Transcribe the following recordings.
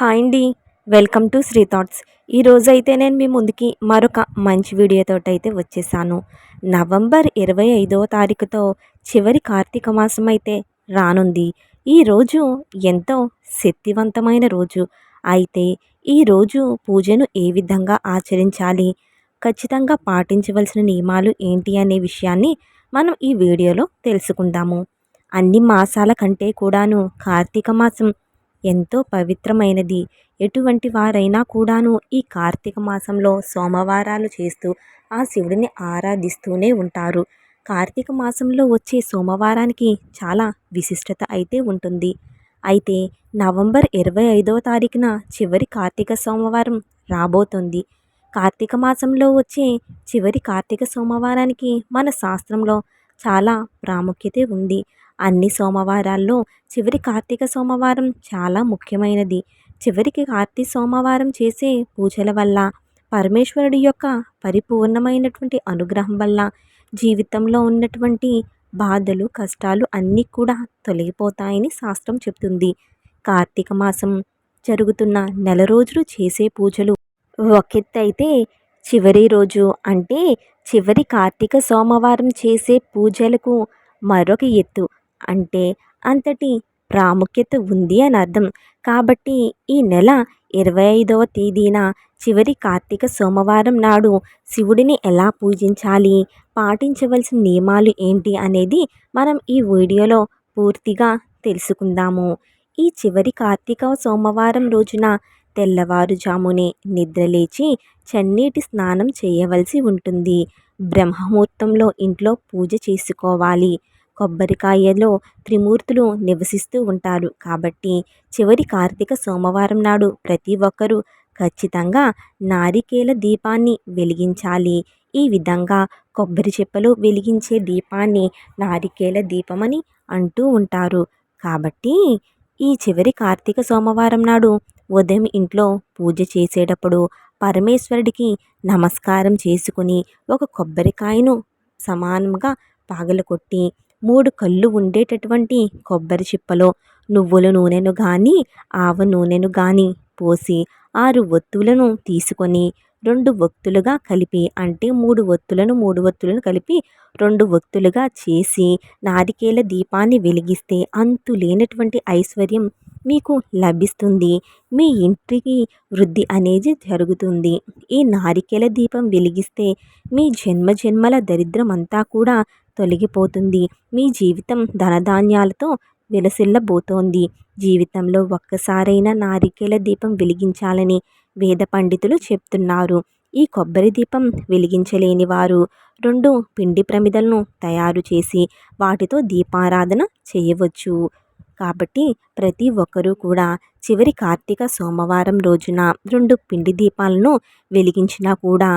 Hi అండి. Welcome to Sri thoughts. ఈరోజు అయితే నేను మీ ముందుకి మరొక మంచి వీడియోతో అయితే వచ్చేసాను. నవంబర్ ఇరవై ఐదవ తారీఖుతో చివరి కార్తీక మాసం అయితే రానుంది. ఈ రోజు ఎంతో శక్తివంతమైన రోజు. అయితే ఈ రోజు పూజను ఏ విధంగా ఆచరించాలి? ఖచ్చితంగా పాటించవలసిన నియమాలు ఏంటి అనే విషయాన్ని మనం ఈ వీడియోలో తెలుసుకుందాము. అన్ని మాసాల కంటే కూడాను కార్తీక మాసం ఎంతో పవిత్రమైనది. ఎటువంటి వారైనా కూడాను ఈ కార్తీక మాసంలో సోమవారాలు చేస్తూ ఆ శివుడిని ఆరాధిస్తూనే ఉంటారు. కార్తీక మాసంలో వచ్చే సోమవారానికి చాలా విశిష్టత అయితే ఉంటుంది. అయితే నవంబర్ ఇరవై ఐదవ తారీఖున చివరి కార్తీక సోమవారం రాబోతుంది. కార్తీక మాసంలో వచ్చే చివరి కార్తీక సోమవారానికి మన శాస్త్రంలో చాలా ప్రాముఖ్యత ఉంది. అన్ని సోమవారాల్లో చివరి కార్తీక సోమవారం చాలా ముఖ్యమైనది. చివరికి కార్తీక సోమవారం చేసే పూజల వల్ల పరమేశ్వరుడి యొక్క పరిపూర్ణమైనటువంటి అనుగ్రహం వల్ల జీవితంలో ఉన్నటువంటి బాధలు కష్టాలు అన్నీ కూడా తొలగిపోతాయని శాస్త్రం చెప్తుంది కార్తీక మాసం జరుగుతున్న నెల రోజులు చేసే పూజలు ఒకెత్తైతే చివరి రోజు అంటే చివరి కార్తీక సోమవారం చేసే పూజలకు మరొక ఎత్తు. అంటే అంతటి ప్రాముఖ్యత ఉంది అని అర్థం. కాబట్టి ఈ నెల ఇరవై ఐదవ తేదీన చివరి కార్తీక సోమవారం నాడు శివుడిని ఎలా పూజించాలి పాటించవలసిన నియమాలు ఏంటి అనేది మనం ఈ వీడియోలో పూర్తిగా తెలుసుకుందాము. ఈ చివరి కార్తీక సోమవారం రోజున తెల్లవారుజామునే నిద్రలేచి చన్నీటి స్నానం చేయవలసి ఉంటుంది. బ్రహ్మముహూర్తంలో ఇంట్లో పూజ చేసుకోవాలి. కొబ్బరికాయలో త్రిమూర్తులు నివసిస్తూ ఉంటారు. కాబట్టి చివరి కార్తీక సోమవారం నాడు ప్రతి ఒక్కరూ ఖచ్చితంగా నారికేల దీపాన్ని వెలిగించాలి. ఈ విధంగా కొబ్బరి చెప్పలు వెలిగించే దీపాన్ని నారికేల దీపమని అంటూ ఉంటారు. కాబట్టి ఈ చివరి కార్తీక సోమవారం నాడు ఉదయం ఇంట్లో పూజ చేసేటప్పుడు పరమేశ్వరుడికి నమస్కారం చేసుకుని ఒక కొబ్బరికాయను సమానంగా పగలకొట్టి మూడు కళ్ళు ఉండేటటువంటి కొబ్బరి చిప్పలో నువ్వుల నూనెను కానీ ఆవ నూనెను కానీ పోసి ఆరు ఒత్తులను తీసుకొని రెండు ఒత్తులుగా కలిపి అంటే మూడు ఒత్తులను మూడు ఒత్తులను కలిపి రెండు ఒత్తులుగా చేసి నారికేల దీపాన్ని వెలిగిస్తే అంతు లేనటువంటి ఐశ్వర్యం మీకు లభిస్తుంది. మీ ఇంటికి వృద్ధి అనేది జరుగుతుంది. ఈ నారికేల దీపం వెలిగిస్తే మీ జన్మ జన్మల దరిద్రం అంతా కూడా తొలగిపోతుంది. మీ జీవితం ధనధాన్యాలతో విలసిల్లబోతోంది. జీవితంలో ఒక్కసారైనా నారికేల దీపం వెలిగించాలని వేద పండితులు చెప్తున్నారు. ఈ కొబ్బరి దీపం వెలిగించలేని వారు రెండు పిండి ప్రమిదలను తయారు చేసి వాటితో దీపారాధన చేయవచ్చు. కాబట్టి ప్రతి ఒక్కరూ కూడా చివరి కార్తీక సోమవారం రోజున రెండు పిండి దీపాలను వెలిగించినా కూడా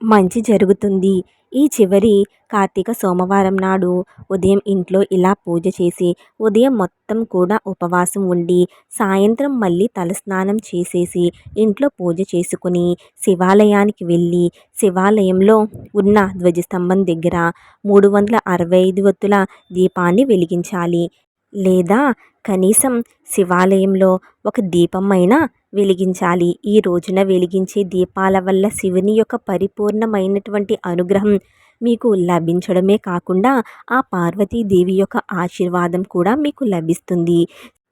మంచి జరుగుతుంది. ఈ చివరి కార్తీక సోమవారం నాడు ఉదయం ఇంట్లో ఇలా పూజ చేసి ఉదయం మొత్తం కూడా ఉపవాసం ఉండి సాయంత్రం మళ్ళీ తలస్నానం చేసేసి ఇంట్లో పూజ చేసుకుని శివాలయానికి వెళ్ళి శివాలయంలో ఉన్న ధ్వజస్తంభం దగ్గర మూడు వందల అరవై ఐదు వత్తుల దీపాన్ని వెలిగించాలి. లేదా కనీసం శివాలయంలో ఒక దీపమైన వెలిగించాలి. ఈ రోజున వెలిగించే దీపాల వల్ల శివుని యొక్క పరిపూర్ణమైనటువంటి అనుగ్రహం మీకు లభించడమే కాకుండా ఆ పార్వతీదేవి యొక్క ఆశీర్వాదం కూడా మీకు లభిస్తుంది.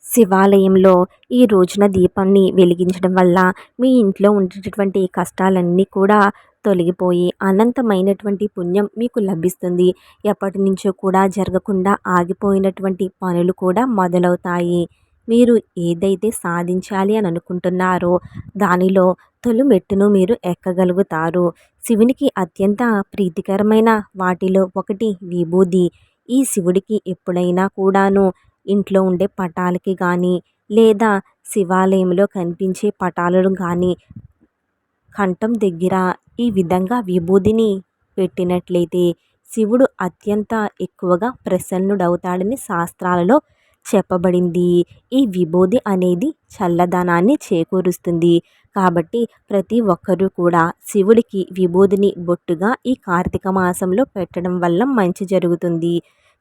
శివాలయంలో ఈ రోజున దీపాన్ని వెలిగించడం వల్ల మీ ఇంట్లో ఉండేటటువంటి కష్టాలన్నీ కూడా తొలగిపోయి అనంతమైనటువంటి పుణ్యం మీకు లభిస్తుంది. ఎప్పటి నుంచో కూడా జరగకుండా ఆగిపోయినటువంటి పనులు కూడా మొదలవుతాయి. మీరు ఏదైతే సాధించాలి అని అనుకుంటున్నారో దానిలో తొలి మెట్టును మీరు ఎక్కగలుగుతారు. శివునికి అత్యంత ప్రీతికరమైన వాటిలో ఒకటి విభూది. ఈ శివుడికి ఎప్పుడైనా కూడాను ఇంట్లో ఉండే పటాలకి కానీ లేదా శివాలయంలో కనిపించే పటాలను కానీ కంఠం దగ్గర ఈ విధంగా విభూదిని పెట్టినట్లయితే శివుడు అత్యంత ఎక్కువగా ప్రసన్నుడవుతాడని శాస్త్రాలలో చెప్పబడింది. ఈ విభూది అనేది చల్లదనాన్ని చేకూరుస్తుంది. కాబట్టి ప్రతి ఒక్కరూ కూడా శివుడికి విభూదిని బొట్టుగా ఈ కార్తీక మాసంలో పెట్టడం వల్ల మంచి జరుగుతుంది.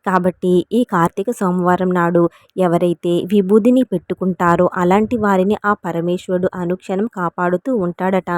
కాబట్టి ఈ కార్తీక సోమవారం నాడు ఎవరైతే విభూదిని పెట్టుకుంటారో అలాంటి వారిని ఆ పరమేశ్వరుడు అనుక్షణం కాపాడుతూ ఉంటాడట.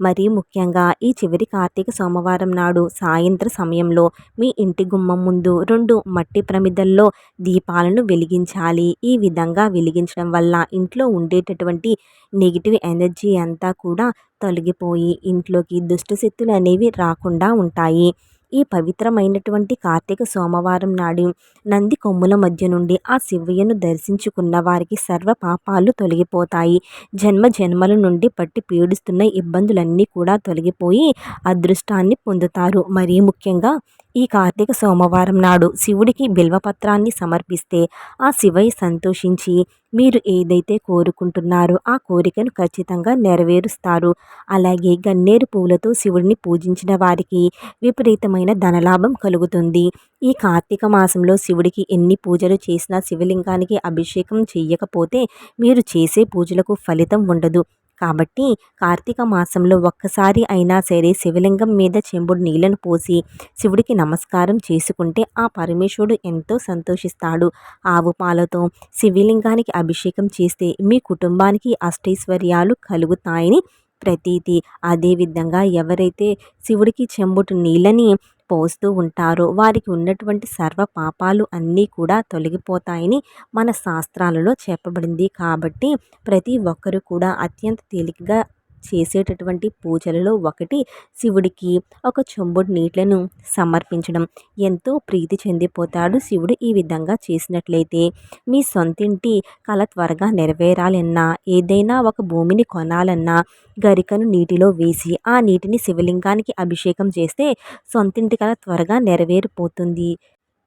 మరీ ముఖ్యంగా ఈ చివరి కార్తీక సోమవారం నాడు సాయంత్ర సమయంలో మీ ఇంటి గుమ్మం ముందు రెండు మట్టి ప్రమిదల్లో దీపాలను వెలిగించాలి. ఈ విధంగా వెలిగించడం వల్ల ఇంట్లో ఉండేటటువంటి నెగిటివ్ ఎనర్జీ అంతా కూడా తొలగిపోయి ఇంట్లోకి దుష్ట శక్తులు అనేవి రాకుండా ఉంటాయి. ఈ పవిత్రమైనటువంటి కార్తీక సోమవారం నాడు నంది కొమ్ముల మధ్య నుండి ఆ శివయ్యను దర్శించుకున్న వారికి సర్వ పాపాలు తొలగిపోతాయి. జన్మ జన్మల నుండి పట్టి పీడిస్తున్న ఇబ్బందులన్నీ కూడా తొలగిపోయి అదృష్టాన్ని పొందుతారు. మరీ ముఖ్యంగా ఈ కార్తీక సోమవారం నాడు శివుడికి బిల్వపత్రాన్ని సమర్పిస్తే ఆ శివయ్య సంతోషించి మీరు ఏదైతే కోరుకుంటున్నారో ఆ కోరికను ఖచ్చితంగా నెరవేరుస్తారు. అలాగే గన్నేరు పూలతో శివుడిని పూజించిన వారికి విపరీతమైన ధనలాభం కలుగుతుంది. ఈ కార్తీక మాసంలో శివుడికి ఎన్ని పూజలు చేసినా శివలింగానికి అభిషేకం చేయకపోతే మీరు చేసే పూజలకు ఫలితం ఉండదు. కాబట్టి కార్తీక మాసంలో ఒక్కసారి అయినా సరే శివలింగం మీద చెంబుడు నీళ్ళను పోసి శివుడికి నమస్కారం చేసుకుంటే ఆ పరమేశ్వరుడు ఎంతో సంతోషిస్తాడు. ఆవు పాలతో శివలింగానికి అభిషేకం చేస్తే మీ కుటుంబానికి అష్టైశ్వర్యాలు కలుగుతాయని ప్రతీతి. అదేవిధంగా ఎవరైతే శివుడికి చెంబుటి నీళ్ళని పోస్తూ ఉంటారో వారికి ఉన్నటువంటి సర్వ పాపాలు అన్నీ కూడా తొలగిపోతాయని మన శాస్త్రాలలో చెప్పబడింది. కాబట్టి ప్రతి ఒక్కరు కూడా అత్యంత తేలికగా చేసేటటువంటి పూజలలో ఒకటి శివుడికి ఒక చెంబుడు నీళ్ళను సమర్పించడం. ఎంతో ప్రీతి చెందిపోతాడు శివుడు ఈ విధంగా చేసినట్లయితే. మీ సొంతింటి కళ త్వరగా నెరవేరాలన్నా ఏదైనా ఒక భూమిని కొనాలన్నా గరికను నీటిలో వేసి ఆ నీటిని శివలింగానికి అభిషేకం చేస్తే సొంతింటి కళ త్వరగా నెరవేరిపోతుంది.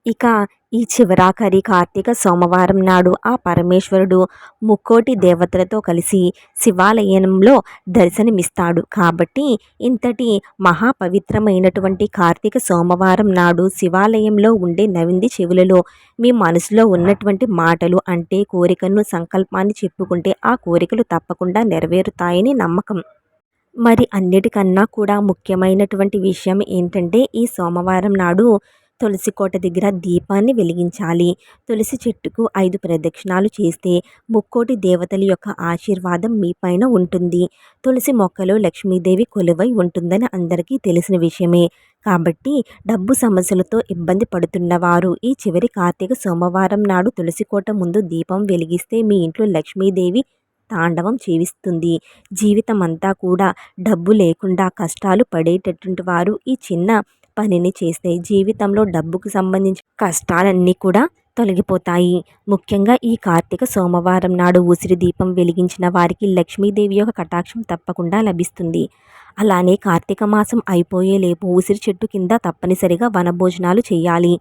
ఇక ఈ చివరాఖరి కార్తీక సోమవారం నాడు ఆ పరమేశ్వరుడు ముక్కోటి దేవతలతో కలిసి శివాలయంలో దర్శనమిస్తాడు. కాబట్టి ఇంతటి మహాపవిత్రమైనటువంటి కార్తీక సోమవారం నాడు శివాలయంలో ఉండే నవింది చెవులలో మీ మనసులో ఉన్నటువంటి మాటలు అంటే కోరికను సంకల్పాన్ని చెప్పుకుంటే ఆ కోరికలు తప్పకుండా నెరవేరుతాయని నమ్మకం. మరి అన్నిటికన్నా కూడా ముఖ్యమైనటువంటి విషయం ఏంటంటే ఈ సోమవారం నాడు తులసి కోట దగ్గర దీపాన్ని వెలిగించాలి. తులసి చెట్టుకు ఐదు ప్రదక్షిణాలు చేస్తే ముక్కోటి దేవతల యొక్క ఆశీర్వాదం మీ పైన ఉంటుంది. తులసి మొక్కలో లక్ష్మీదేవి కొలువై ఉంటుందని అందరికీ తెలిసిన విషయమే. కాబట్టి డబ్బు సమస్యలతో ఇబ్బంది పడుతున్నవారు ఈ చివరి కార్తీక సోమవారం నాడు తులసి కోట ముందు దీపం వెలిగిస్తే మీ ఇంట్లో లక్ష్మీదేవి తాండవం జీవిస్తుంది జీవితం అంతా కూడా డబ్బు లేకుండా కష్టాలు పడేటటువంటి వారు ఈ చిన్న పనిని చేస్తే జీవితంలో డబ్బుకు సంబంధించిన కష్టాలన్నీ కూడా తొలగిపోతాయి. ముఖ్యంగా ఈ కార్తీక సోమవారం నాడు ఉసిరి దీపం వెలిగించిన వారికి లక్ష్మీదేవి యొక్క కటాక్షం తప్పకుండా లభిస్తుంది. అలానే కార్తీక మాసం అయిపోయేలేపు ఉసిరి చెట్టు కింద తప్పనిసరిగా వనభోజనాలు చేయాలి.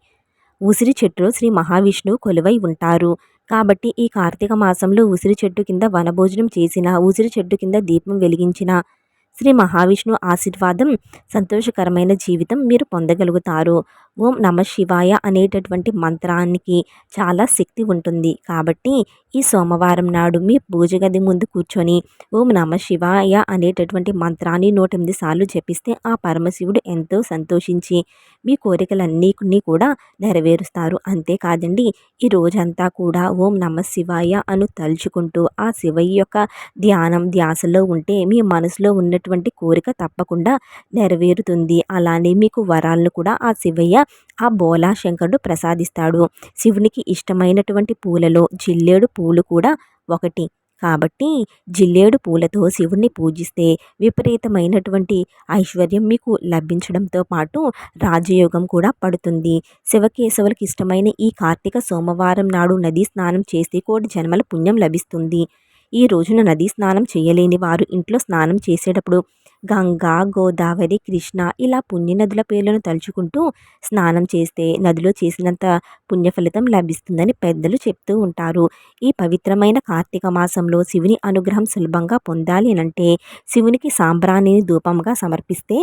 ఉసిరి చెట్టులో శ్రీ మహావిష్ణువు కొలువై ఉంటారు. కాబట్టి ఈ కార్తీక మాసంలో ఉసిరి చెట్టు కింద వనభోజనం చేసిన ఉసిరి చెట్టు కింద దీపం వెలిగించిన శ్రీ మహావిష్ణు ఆశీర్వాదం సంతోషకరమైన జీవితం మీరు పొందగలుగుతారు. ఓం నమ శివాయ అనేటటువంటి మంత్రానికి చాలా శక్తి ఉంటుంది. కాబట్టి ఈ సోమవారం నాడు మీ పూజ గది ముందు కూర్చొని ఓం నమ శివాయ అనేటటువంటి మంత్రాన్ని నూట ఎనిమిది సార్లు జపిస్తే ఆ పరమశివుడు ఎంతో సంతోషించి మీ కోరికలన్నీ కూడా నెరవేరుస్తారు. అంతేకాదండి ఈ రోజంతా కూడా ఓం నమ శివాయ అను తలుచుకుంటూ ఆ శివయ్య యొక్క ధ్యానం ధ్యాసలో ఉంటే మీ మనసులో ఉన్నటువంటి కోరిక తప్పకుండా నెరవేరుతుంది. అలానే మీకు వరాలను కూడా ఆ శివయ్య ఆ బోలా శంకరుడు ప్రసాదిస్తాడు. శివునికి ఇష్టమైనటువంటి పూలలో జిల్లేడు పూలు కూడా ఒకటి. కాబట్టి జిల్లేడు పూలతో శివుణ్ణి పూజిస్తే విపరీతమైనటువంటి ఐశ్వర్యం మీకు లభించడంతో పాటు రాజయోగం కూడా పడుతుంది. శివకేశవులకు ఇష్టమైన ఈ కార్తీక సోమవారం నాడు నదీ స్నానం చేస్తే కోటి జన్మల పుణ్యం లభిస్తుంది. ఈ రోజున నదీ స్నానం చేయలేని వారు ఇంట్లో స్నానం చేసేటప్పుడు గంగా గోదావరి కృష్ణ ఇలా పుణ్య నదుల పేర్లను తలుచుకుంటూ స్నానం చేస్తే నదిలో చేసినంత పుణ్య ఫలితం లభిస్తుందని పెద్దలు చెప్తూ ఉంటారు. ఈ పవిత్రమైన కార్తీక మాసంలో శివుని అనుగ్రహం సులభంగా పొందాలి అంటే శివునికి సాంబ్రాణిని ధూపంగా సమర్పిస్తే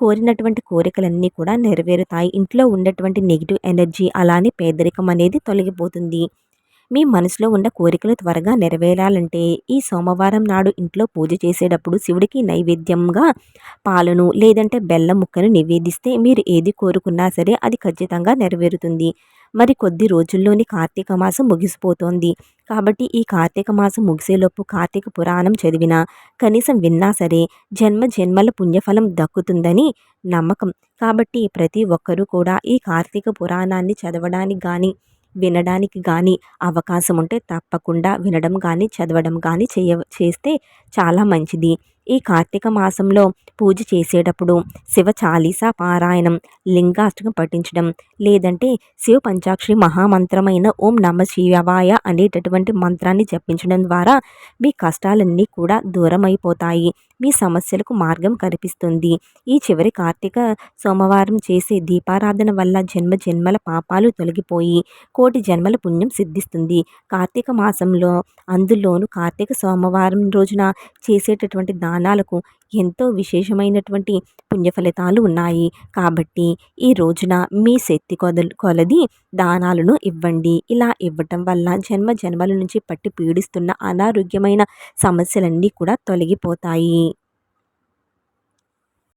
కోరినటువంటి కోరికలన్నీ కూడా నెరవేరుతాయి. ఇంట్లో ఉన్నటువంటి నెగిటివ్ ఎనర్జీ అలానే పేదరికం అనేది తొలగిపోతుంది. మీ మనసులో ఉన్న కోరికలు త్వరగా నెరవేరాలంటే ఈ సోమవారం నాడు ఇంట్లో పూజ చేసేటప్పుడు శివుడికి నైవేద్యంగా పాలను లేదంటే బెల్లం ముక్కను నివేదిస్తే మీరు ఏది కోరుకున్నా సరే అది ఖచ్చితంగా నెరవేరుతుంది. మరి కొద్ది రోజుల్లోని కార్తీక మాసం ముగిసిపోతోంది. కాబట్టి ఈ కార్తీక మాసం ముగిసేలోపు కార్తీక పురాణం చదివినా కనీసం విన్నా సరే జన్మ జన్మల పుణ్యఫలం దక్కుతుందని నమ్మకం. కాబట్టి ప్రతి ఒక్కరూ కూడా ఈ కార్తీక పురాణాన్ని చదవడానికి కానీ వినడానికి కానీ అవకాశం ఉంటే తప్పకుండా వినడం కానీ చదవడం కానీ చేయ చేస్తే చాలా మంచిది. ఈ కార్తీక మాసంలో పూజ చేసేటప్పుడు శివ చాలీసా పారాయణం లింగాష్టకం పఠించడం లేదంటే శివ పంచాక్షరి మహామంత్రమైన ఓం నమ శివవాయ అనేటటువంటి మంత్రాన్ని జపించడం ద్వారా మీ కష్టాలన్నీ కూడా దూరమైపోతాయి. మీ సమస్యలకు మార్గం కనిపిస్తుంది ఈ చివరి కార్తీక సోమవారం చేసే దీపారాధన వల్ల జన్మ జన్మల పాపాలు తొలగిపోయి కోటి జన్మల పుణ్యం సిద్ధిస్తుంది. కార్తీక మాసంలో అందులోను కార్తీక సోమవారం రోజున చేసేటటువంటి దానాలకు ఎంతో విశేషమైనటువంటి పుణ్య ఫలితాలు ఉన్నాయి. కాబట్టి ఈ రోజున మీ శక్తి కొదలు కొలది దానాలను ఇవ్వండి. ఇలా ఇవ్వటం వల్ల జన్మ జన్మల నుంచి పట్టి పీడిస్తున్న అనారోగ్యమైన సమస్యలన్నీ కూడా తొలగిపోతాయి.